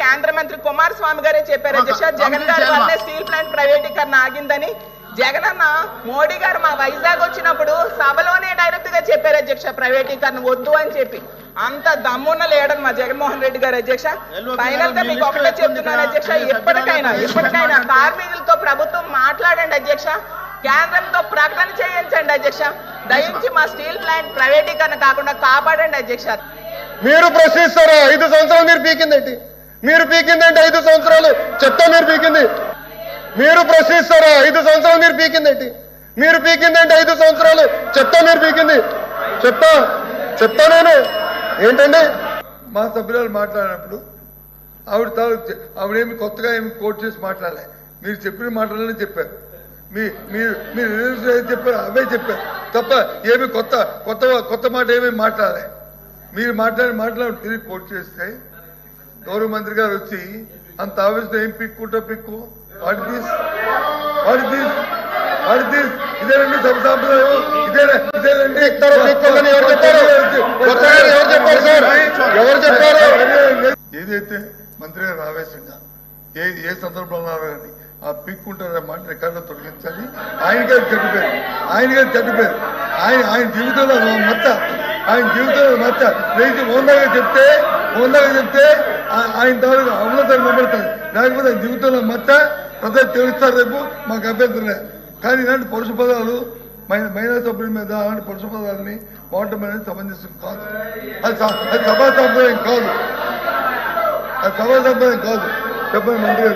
కేంద్ర మంత్రి కుమారస్వామి గారే చెప్పారు. అధ్యక్ష జగన్ గారి. వల్లే స్టీల్ ప్లాంట్ ప్రైవేటీకరణ ఆగిందని. జగన్ అన్న మోడీ గారు మా వైజాగ్ వచ్చినప్పుడు సభలోనే డైరెక్ట్గా చెప్పారు అధ్యక్ష ప్రైవేటీకరణ వద్దు అని చెప్పి. అంత దమ్మున్న లేడని మా జగన్మోహన్ రెడ్డి గారు అధ్యక్ష. ఫైనల్గా మీకు ఒకటే చెప్తున్నాను అధ్యక్ష ఎప్పటికైనా ఎప్పటికైనా కార్మికులతో ప్రభుత్వం మాట్లాడండి అధ్యక్ష. కేంద్రంతో ప్రకటన చేయించండి అధ్యక్ష. దయించి మా స్టీల్ ప్లాంట్ ప్రైవేటీకరణ కాకుండా కాపాడండి అధ్యక్ష. మీరు ప్రశ్నిస్తారా? ఐదు సంవత్సరాలు మీరు పీకిందేంటి? మీరు పీకిందేంటి ఐదు సంవత్సరాలు? చెత్త మీరు పీకింది. మీరు ప్రశ్నిస్తారా? ఐదు సంవత్సరాలు మీరు పీకిందేంటి మీరు పీకిందేంటి ఐదు సంవత్సరాలు? చెత్త మీరు పీకింది. చెత్త చెత్త నేను. ఏంటండి? మా సభ్యురాలు మాట్లాడినప్పుడు ఆవిడ తాలూకు ఆవిడేమి కొత్తగా ఏమి కోట్ చేసి మాట్లాడలే. మీరు చెప్పిన మాటలనే చెప్పారు. మీ మీరు మీరు ఏది చెప్పారు అవే చెప్పారు. తప్ప ఏమి కొత్త కొత్త కొత్త మాట ఏమీ మాట్లాడలే. మీరు మాట్లాడి మాట్లాడి తిరిగి కోట్ చేస్తే గౌరవ మంత్రి గారు వచ్చి అంత ఆవేశం ఏం పిక్కుంటో పిక్కు? ఇదేనండి సభ సాంప్రదాయం. ఇదేనా ఇదేనండి ఎవరు చెప్పారు? ఏదైతే మంత్రి గారు ఆవేశంగా ఏ ఏ సందర్భంలో కానీ ఆ పిక్కుంటారనే మాట రికార్డులో తొలగించాలి. ఆయనకే చెడ్డిపోయారు ఆయనకే చెడ్డిపోయారు ఆయన ఆయన జీవితంలో మచ్చ. ఆయన జీవితంలో మచ్చ. లేచి ఓందాగా చెప్తే ఉందని చెప్తే ఆయన తాలూకు అమలతో నిలబడతారు లేకపోతే జీవితంలో మచ్చ ప్రజలు తెలుస్తారు రేపు మాకు అభ్యంతరం కానీ ఇలాంటి పరుష పదాలు మహిళా సభ్యుల మీద అలాంటి పరుష పదాలని వాడటం అనేది కాదు. అది అది సభా సంప్రదాయం కాదు. అది సభా సంప్రదాయం కాదు. చెప్పండి మంత్రి